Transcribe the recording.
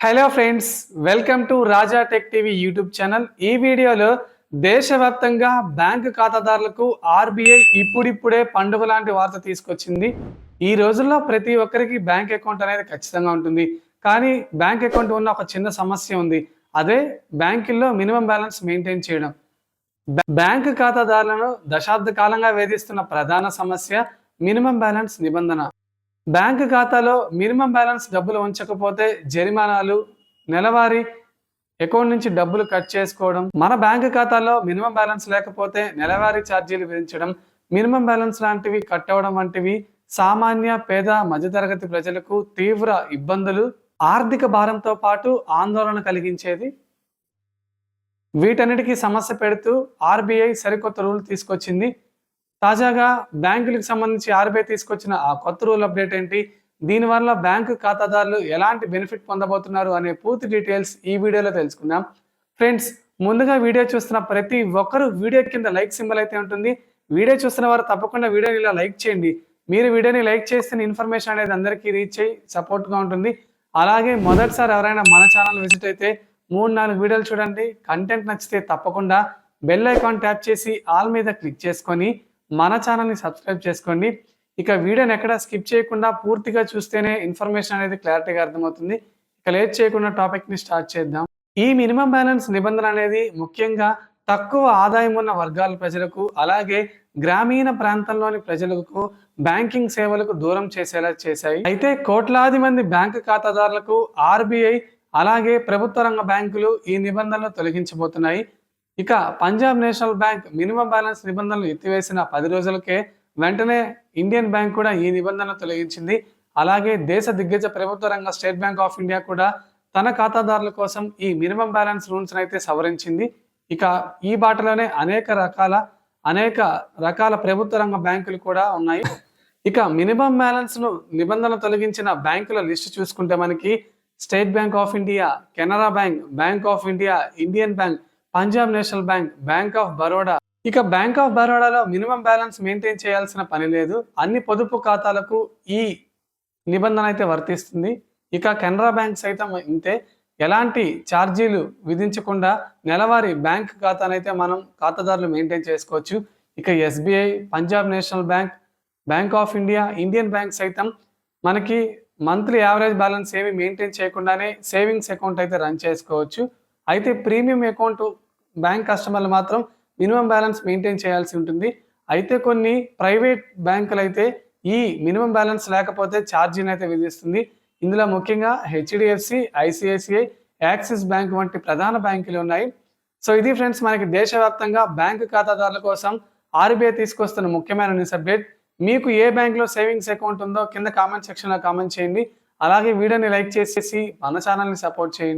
Hello friends welcome to Raja tech TV YouTube channel. ఈ వీడియోలో దేశవ్యాప్తంగా బ్యాంకు ఖాతాదారులకు ఆర్బీఐ ఇప్పుడిప్పుడే పండుగ లాంటి వార్త తీసుకొచ్చింది. ఈ రోజుల్లో ప్రతి ఒక్కరికి బ్యాంక్ అకౌంట్ అనేది ఖచ్చితంగా ఉంటుంది. కానీ బ్యాంక్ అకౌంట్ ఉన్న ఒక చిన్న సమస్య ఉంది. అదే బ్యాంకుల్లో మినిమం బ్యాలెన్స్ మెయింటైన్ చేయడం. బ్యాంకు ఖాతాదారులను దశాబ్ద కాలంగా వేధిస్తున్న ప్రధాన సమస్య మినిమం బ్యాలెన్స్ నిబంధన. బ్యాంకు ఖాతాలో మినిమం బ్యాలెన్స్ డబ్బులు ఉంచకపోతే జరిమానాలు నెలవారీ అకౌంట్ నుంచి డబ్బులు కట్ చేసుకోవడం మన బ్యాంకు ఖాతాలో మినిమం బ్యాలెన్స్ లేకపోతే నెలవారీ ఛార్జీలు విధించడం మినిమం బ్యాలెన్స్ లాంటివి కట్ అవ్వడం వంటివి సామాన్య పేద మధ్యతరగతి ప్రజలకు తీవ్ర ఇబ్బందులు ఆర్థిక భారంతో పాటు ఆందోళన కలిగించేది. వీటన్నిటికీ సమస్య పెడుతూ ఆర్బీఐ సరికొత్త రూల్ తీసుకొచ్చింది. తాజాగా బ్యాంకులకు సంబంధించి ఆర్బీఐ తీసుకొచ్చిన ఆ కొత్త రూల్ అప్డేట్ ఏంటి? దీనివల్ల బ్యాంకు ఖాతాదారులు ఎలాంటి బెనిఫిట్ పొందబోతున్నారు అనే పూర్తి డీటెయిల్స్ ఈ వీడియోలో తెలుసుకుందాం. ఫ్రెండ్స్ ముందుగా వీడియో చూస్తున్న ప్రతి ఒక్కరు వీడియో కింద లైక్ సింబల్ అయితే ఉంటుంది. వీడియో చూస్తున్న వారు తప్పకుండా వీడియోని ఇలా లైక్ చేయండి. మీరు వీడియోని లైక్ చేస్తే ఇన్ఫర్మేషన్ అనేది అందరికీ రీచ్ అయ్యి సపోర్ట్గా ఉంటుంది. అలాగే మొదటిసారి ఎవరైనా మన ఛానల్ విజిట్ అయితే మూడు నాలుగు వీడియోలు చూడండి. కంటెంట్ నచ్చితే తప్పకుండా బెల్ ఐకాన్ ట్యాప్ చేసి ఆల్ మీద క్లిక్ చేసుకొని మన ఛానల్ని సబ్స్క్రైబ్ చేసుకోండి. ఇక వీడియోని ఎక్కడ స్కిప్ చేయకుండా పూర్తిగా చూస్తేనే ఇన్ఫర్మేషన్ అనేది క్లారిటీగా అర్థమవుతుంది. ఇక లేట్ చేయకుండా టాపిక్ని స్టార్ట్ చేద్దాం. ఈ మినిమం బ్యాలెన్స్ నిబంధన అనేది ముఖ్యంగా తక్కువ ఆదాయం ఉన్న వర్గాల ప్రజలకు అలాగే గ్రామీణ ప్రాంతంలోని ప్రజలకు బ్యాంకింగ్ సేవలకు దూరం చేసేలా చేశాయి. అయితే కోట్లాది మంది బ్యాంకు ఖాతాదారులకు ఆర్బీఐ అలాగే ప్రభుత్వ రంగ బ్యాంకులు ఈ నిబంధనలు తొలగించబోతున్నాయి. ఇక Punjab national bank minimum balance నిబంధనలు ఎత్తివేసిన పది రోజులకే వెంటనే ఇండియన్ బ్యాంక్ కూడా ఈ నిబంధనలు తొలగించింది. అలాగే దేశ దిగ్గజ ప్రభుత్వ రంగ స్టేట్ బ్యాంక్ ఆఫ్ ఇండియా కూడా తన ఖాతాదారుల కోసం ఈ మినిమం బ్యాలెన్స్ రూల్స్ అయితే సవరించింది. ఇక ఈ బాటలోనే అనేక రకాల అనేక రకాల ప్రభుత్వ రంగ బ్యాంకులు కూడా ఉన్నాయి. ఇక మినిమం బ్యాలెన్స్ను నిబంధనలు తొలగించిన బ్యాంకుల లిస్ట్ చూసుకుంటే మనకి state bank of India Canara bank bank of India Indian bank Punjab national bank bank of Baroda. ఇక బ్యాంక్ ఆఫ్ బరోడాలో మినిమం బ్యాలెన్స్ మెయింటైన్ చేయాల్సిన పని లేదు. అన్ని పొదుపు ఖాతాలకు ఈ నిబంధన అయితే వర్తిస్తుంది. ఇక కెనరా బ్యాంక్ సైతం ఇంతే. ఎలాంటి ఛార్జీలు విధించకుండా నెలవారీ బ్యాంక్ ఖాతానైతే మనం ఖాతాదారులు మెయింటైన్ చేసుకోవచ్చు. ఇక SBI Punjab national bank bank of India Indian bank సైతం మనకి మంత్లీ యావరేజ్ బ్యాలెన్స్ ఏమి మెయింటైన్ చేయకుండానే సేవింగ్స్ అకౌంట్ అయితే రన్ చేసుకోవచ్చు. అయితే ప్రీమియం అకౌంట్ బ్యాంక్ కస్టమర్లు మాత్రం మినిమం బ్యాలెన్స్ మెయింటైన్ చేయాల్సి ఉంటుంది. అయితే కొన్ని ప్రైవేట్ బ్యాంకులు అయితే ఈ మినిమం బ్యాలెన్స్ లేకపోతే ఛార్జీని అయితే విధిస్తుంది. ఇందులో ముఖ్యంగా హెచ్డిఎఫ్సి ఐసిఐసిఐ యాక్సిస్ బ్యాంక్ వంటి ప్రధాన బ్యాంకులు ఉన్నాయి. సో ఇది ఫ్రెండ్స్ మనకి దేశవ్యాప్తంగా బ్యాంకు ఖాతాదారుల కోసం ఆర్బీఐ తీసుకొస్తున్న ముఖ్యమైన న్యూస్ అప్డేట్. మీకు ఏ బ్యాంక్లో సేవింగ్స్ అకౌంట్ ఉందో కింద కామెంట్ సెక్షన్లో కామెంట్ చేయండి. అలాగే వీడియోని లైక్ చేసేసి మన ఛానల్ని సపోర్ట్ చేయండి.